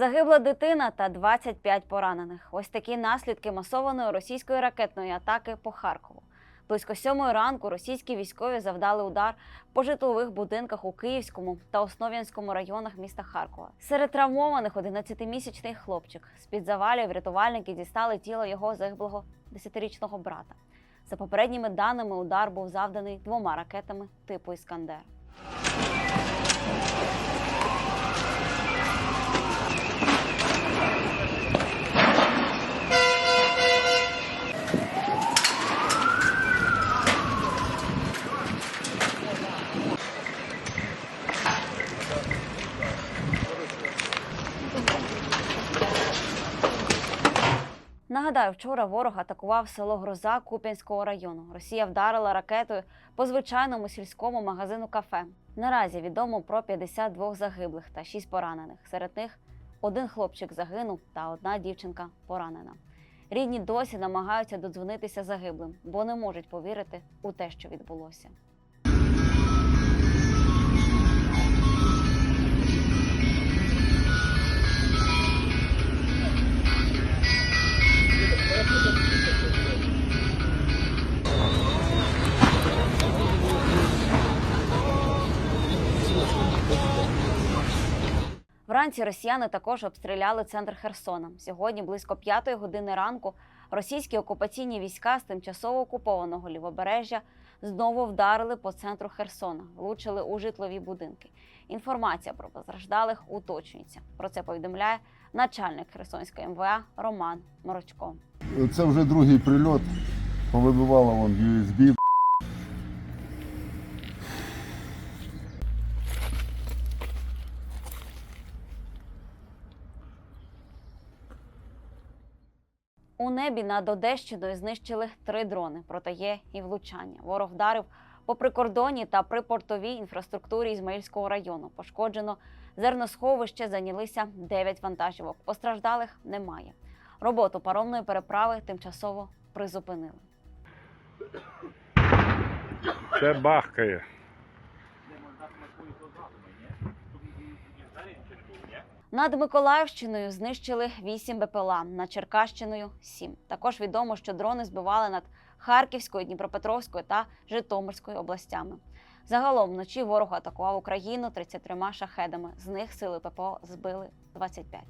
Загибла дитина та 25 поранених. Ось такі наслідки масованої російської ракетної атаки по Харкову. Близько сьомої ранку російські військові завдали удар по житлових будинках у Київському та Основ'янському районах міста Харкова. Серед травмованих 11-місячний хлопчик. З під завалів рятувальники дістали тіло його загиблого 10-річного брата. За попередніми даними, удар був завданий двома ракетами типу Іскандер. Нагадаю, вчора ворог атакував село Гроза Куп'янського району. Росія вдарила ракетою по звичайному сільському магазину кафе. Наразі відомо про 52 загиблих та 6 поранених. Серед них один хлопчик загинув та одна дівчинка поранена. Рідні досі намагаються додзвонитися загиблим, бо не можуть повірити у те, що відбулося. Вранці росіяни також обстріляли центр Херсона. Сьогодні, близько п'ятої години ранку, російські окупаційні війська з тимчасово окупованого лівобережжя знову вдарили по центру Херсона, влучили у житлові будинки. Інформація про постраждалих уточнюється. Про це повідомляє начальник Херсонської МВА Роман Морочко. Це вже другий прильот. Повибивало вон USB. У небі над Одещиною знищили три дрони, проте є і влучання. Ворог вдарив по прикордонній та припортовій інфраструктурі Ізмаїльського району. Пошкоджено зерносховище, зайнялися 9 вантажівок. Постраждалих немає. Роботу паромної переправи тимчасово призупинили. Це бахкає. Над Миколаївщиною знищили 8 БПЛА, над Черкащиною 7. Також відомо, що дрони збивали над Харківською, Дніпропетровською та Житомирською областями. Загалом вночі ворог атакував Україну 33 шахедами. З них сили ППО збили 25.